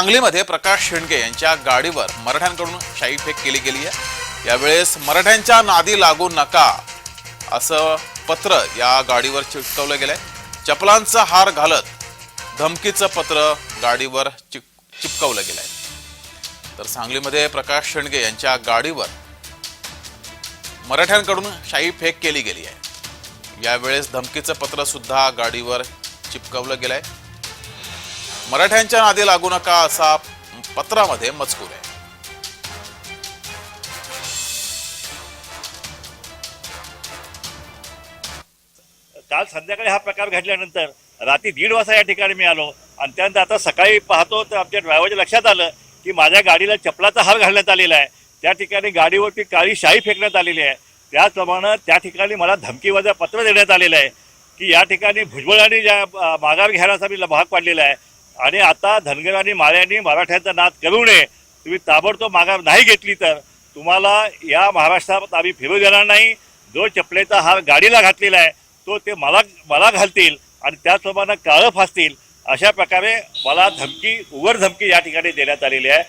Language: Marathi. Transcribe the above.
सांगलीमध्ये प्रकाश शेंडगे यांच्या गाडीवर मराठ्यांकडून शाई फेक केली गेली आहे. यावेळेस मराठ्यांच्या नादी लागू नका असं पत्र या गाडीवर चिटकवलं गेलंय. चपलांचा हार घालत धमकीचं पत्र गाडीवर चिप चिपकवलं गेलंय. तर सांगलीमध्ये प्रकाश शेंडगे यांच्या गाडीवर मराठ्यांकडून शाई फेक केली गेली आहे. यावेळेस धमकीचं पत्र सुद्धा गाडीवर चिपकवलं गेलंय. मराठ्यांच्या नादी लागू नका असा पत्रामध्ये मजकूर आहे. काल संध्याकाळी हा प्रकार घडल्यानंतर रात्री दीड वाजता या ठिकाणी मी आलो. आणि त्यानंतर आता सकाळी पाहतो तर आमच्या ड्रायव्हरच्या लक्षात आलं की माझ्या गाडीला चपलाचा हार घालण्यात आलेला आहे. त्या ठिकाणी गाडीवरती काळी शाई फेकण्यात आलेली आहे. त्याचप्रमाणे त्या ठिकाणी मला धमकीवाजा पत्र देण्यात आलेलं आहे की या ठिकाणी भुजबळांनी ज्या माघार घ्यायला मी भाग पाडलेला आहे. आणि आता धनगरांनी माळ्यांनी मराठ्यांचा नाद करू नये. तुम्ही ताबडतोब माघार नाही घेतली तर तुम्हाला या महाराष्ट्रात आम्ही फिरू देणार नाही. जो चपलेचा हार गाडीला घातलेला आहे तो ते मला मला घालतील आणि त्याचप्रमाणे काळं फासतील. अशा प्रकारे मला धमकी उघड धमकी या ठिकाणी देण्यात आलेली आहे.